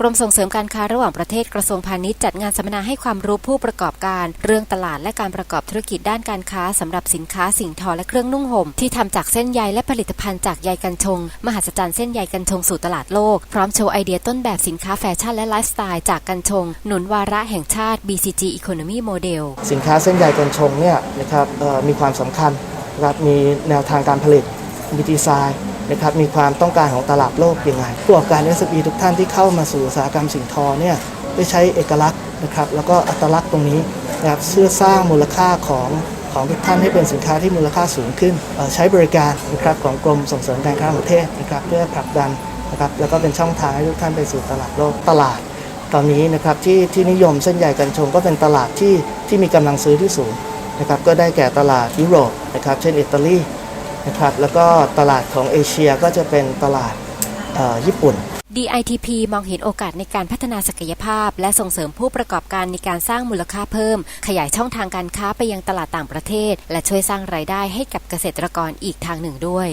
กรมส่งเสริมการค้าระหว่างประเทศกระทรวงพาณิชย์จัดงานสัมมนาให้ความรู้ผู้ประกอบการ เรื่องตลาดและการประกอบธุรกิจด้านการค้าสำหรับสินค้าสิ่งทอและเครื่องนุ่งห่มที่ทำจากเส้นใยและผลิตภัณฑ์จากใยกัญชง มหัศจรรย์เส้นใยกัญชงสู่ตลาดโลก พร้อมโชว์ไอเดียต้นแบบสินค้าแฟชั่นและไลฟ์สไตล์จากกัญชง หนุนวาระแห่งชาติ BCG Economy Model สินค้าเส้นใยกัญชงเนี่ยนะครับมีความสำคัญมีแนวทางการผลิตมีดีไซน์ นะครับมีความต้องการของตลาดโลกยังไงผู้ประกอบการ SME ทุกท่านที่เข้ามาสู่อุตสาหกรรมสิ่งทอเนี่ยได้ใช้เอกลักษณ์นะครับแล้วก็อัตลักษณ์ตรงนี้นะครับเพื่อสร้างมูลค่าของของทุกท่านให้เป็นสินค้าที่มูลค่าสูงขึ้น ใช้บริการนะครับของกรมส่งเสริมการค้าระหว่างประเทศนะครับเพื่อผลักดันนะครับแล้วก็เป็นช่องทางให้ทุกท่านไปสู่ตลาดโลกตลาด ตอนนี้นะครับที่ที่นิยมเส้นใยกัญชงก็เป็นตลาดที่ที่มีกำลังซื้อที่สูงนะครับก็ได้แก่ตลาดยุโรปนะครับเช่นอิตาลี นะครับแล้วก็ตลาดของเอเชียก็จะเป็นตลาดญี่ปุ่น DITP มองเห็นโอกาสในการพัฒนาศักยภาพ และส่งเสริมผู้ประกอบการในการสร้างมูลค่าเพิ่ม ขยายช่องทางการค้าไปยังตลาดต่างประเทศ และช่วยสร้างรายได้ให้กับเกษตรกรอีกทางหนึ่งด้วย